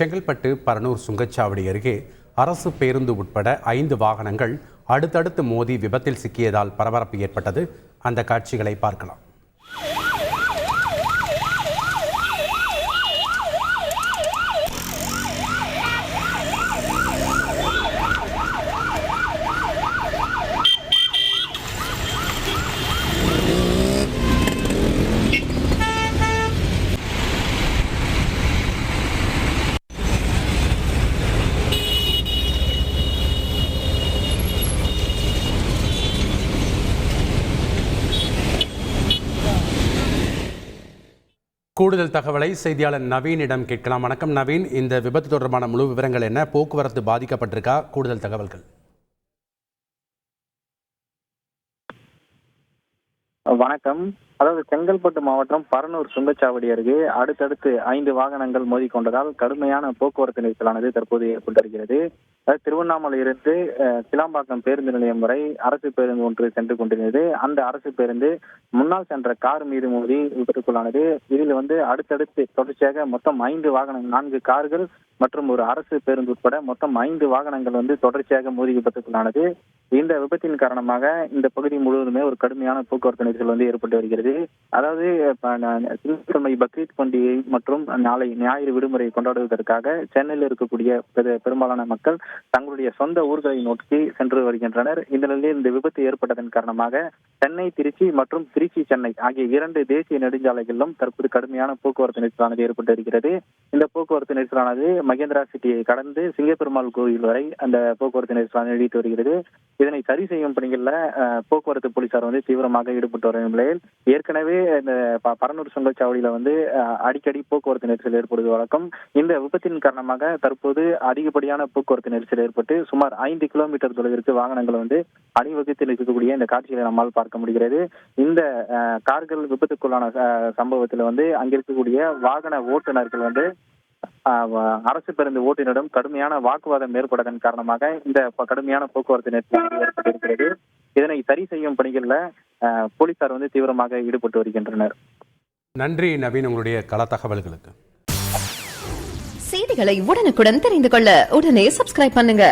செங்கல்பட்டு பரனூர் சுங்கச்சாவடி அருகே அரசு பேருந்து உட்பட ஐந்து வாகனங்கள் அடுத்தடுத்து மோதி விபத்தில் சிக்கியதால் பரபரப்பு ஏற்பட்டது. அந்த காட்சிகளை பார்க்கலாம். கூடுதல் தகவலை செய்தியாளர் நவீனிடம் கேட்கலாம். வணக்கம் நவீன். இந்த விபத்து தொடர்பான முழு விவரங்கள் என்ன? போக்குவரத்து பாதிக்கப்பட்டிருக்கா? கூடுதல் தகவல்கள். வணக்கம். அதாவது செங்கல்பட்டு மாவட்டம் பரனூர் சுங்கச்சாவடி அருகே அடுத்தடுத்து ஐந்து வாகனங்கள் மோதிக்கொண்டதால் கடுமையான போக்குவரத்து நெரிசலானது தற்போது ஏற்பட்டிருக்கிறது. அதாவது திருவண்ணாமலையிலிருந்து அஹ், கிளாம்பாக்கம் பேருந்து நிலையம் வரை அரசு பேருந்து ஒன்று சென்று கொண்டிருந்தது. அந்த அரசு பேருந்து முன்னால் சென்ற கார் மீது மோதி விபத்துக்குள்ளானது. இதில் வந்து அடுத்தடுத்து தொடர்ச்சியாக மொத்தம் ஐந்து வாகனம் நான்கு கார்கள் மற்றும் ஒரு அரசு பேருந்து உட்பட மொத்தம் ஐந்து வாகனங்கள் வந்து தொடர்ச்சியாக மோதி விபத்துக்குள்ளானது. இந்த விபத்தின் காரணமாக இந்த பகுதி முழுவதுமே ஒரு கடுமையான போக்குவரத்து நெரிசல் வந்து ஏற்பட்டு வருகிறது. அதாவது திங்கட்கிழமை பக்ரீத் பண்டிகை மற்றும் நாளை ஞாயிறு விடுமுறை கொண்டாடுவதற்காக சென்னையில் இருக்கக்கூடிய பெரு- பெரும்பாலான மக்கள் தங்களுடைய சொந்த ஊர்களை நோக்கி சென்று வருகின்றனர். இந்த நிலையில் இந்த விபத்து ஏற்பட்டதன் காரணமாக சென்னை திருச்சி மற்றும் திருச்சி சென்னை ஆகிய இரண்டு தேசிய நெடுஞ்சாலைகளிலும் தற்போது கடுமையான போக்குவரத்து நெரிசலானது ஏற்பட்டு இருக்கிறது இந்த போக்குவரத்து நெரிசலானது மகேந்திரா சிட்டியை கடந்து சிங்கப்பெருமாள் கோவில் வரை அந்த போக்குவரத்து நெரிசலானது நீடித்து வருகிறது. இதனை சரி செய்யும் பணிகளில் போக்குவரத்து போலீசார் வந்து தீவிரமாக ஈடுபட்டு வரும் நிலையில் ஏற்கனவே இந்த ப- பரனூர் சுங்கச்சாவடியில வந்து அடிக்கடி போக்குவரத்து நெரிசல் ஏற்படுவது வழக்கம். இந்த விபத்தின் காரணமாக தற்போது அதிகப்படியான போக்குவரத்து நெரிசல் ஏற்பட்டு சுமார் ஐந்து கிலோமீட்டர் தொலைவிற்கு வாகனங்கள் வந்து அணிவகுத்தில் இருக்கக்கூடிய இந்த காட்சிகளை நம்மால் பார்க்க முடிகிறது. இந்த கார்கள் விபத்துக்குள்ளான சம்பவத்தில் வந்து அங்கிருக்கக்கூடிய வாகன ஓட்டுநர்கள் வந்து அரசு பேருந்து ஓட்டுநரிடம் கடுமையான வாக்குவாதம் ஏற்பட்டதன் காரணமாக இந்த கடுமையான போக்குவரத்து நெரிசல் ஏற்பட்டிருக்கிறது. இதனை சரி செய்யும் பணிகளில் ஆஹ் போலீசார் வந்து தீவிரமாக ஈடுபட்டு வருகின்றனர். நன்றி நவீன் உங்களுடைய கள தகவல்களுக்கு செய்திகளை உடனுக்குடன் தெரிந்து கொள்ள உடனே சப்ஸ்கிரைப் பண்ணுங்க.